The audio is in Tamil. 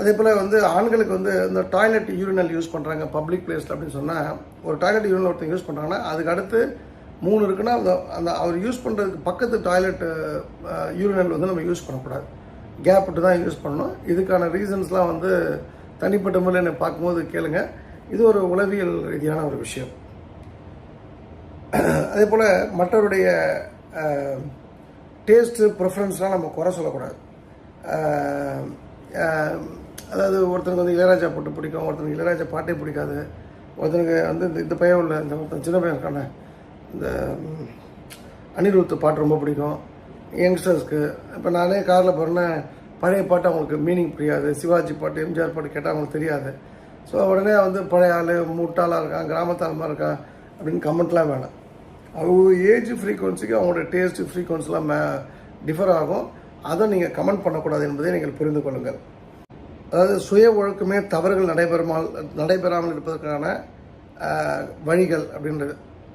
அதே போல் வந்து ஆண்களுக்கு வந்து இந்த டாய்லெட் யூரினல் யூஸ் பண்ணுறாங்க பப்ளிக் பிளேஸில் அப்படின்னு சொன்னால் ஒரு டாய்லெட் யூரினல் ஒருத்தர் யூஸ் பண்ணுறாங்கன்னா அதுக்கு அடுத்து மூணு இருக்குன்னா அந்த அந்த அவர் யூஸ் பண்ணுறதுக்கு பக்கத்து டாய்லெட் யூரினல் வந்து நம்ம யூஸ் பண்ணக்கூடாது. கேப் விட்டு தான் யூஸ் பண்ணணும். இதுக்கான ரீசன்ஸ்லாம் வந்து தனிப்பட்ட முறையில் என்னை பார்க்கும்போது கேளுங்க. இது ஒரு உளவியல் ரீதியான ஒரு விஷயம். அதே போல் மற்றவருடைய டேஸ்ட்டு ப்ரிஃபரன்ஸ்லாம் நம்ம குறை சொல்லக்கூடாது. ஒருத்தனுக்கு வந்து இளையராஜா பாட்டு பிடிக்கும் ஒருத்தனுக்கு இளையராஜா பாட்டே பிடிக்காது. ஒருத்தனுக்கு வந்து இந்த இந்த பையன் உள்ள இந்த ஒருத்தன் சின்ன பையன் இருக்கான இந்த அனிருத் பாட்டு ரொம்ப பிடிக்கும். யங்ஸ்டர்ஸ்க்கு. இப்போ நானே காரில் போகிறேன்னா பழைய பாட்டு அவங்களுக்கு மீனிங் புரியாது. சிவாஜி பாட்டு எம்ஜிஆர் பாட்டு கேட்டால் அவங்களுக்கு தெரியாது. ஸோ உடனே வந்து பழைய ஆள் மூட்டாளாக இருக்கான் கிராமத்தாளமாக இருக்கான் அப்படின்னு கமெண்ட்லாம் வேணாம். அவங்க ஏஜ் ஃப்ரீக்குவன்சிக்கு அவங்களோட டேஸ்ட் ஃப்ரீக்குவன்சிலாம் மே டிஃபர் ஆகும். அதை நீங்கள் கமெண்ட் பண்ணக்கூடாது என்பதை நீங்கள் புரிந்து கொள்ளுங்கள். அதாவது சுய ஒழுக்கமே தவறுகள் நடைபெறாமல் நடைபெறாமல் இருப்பதற்கான வழிகள் அப்படின்றது.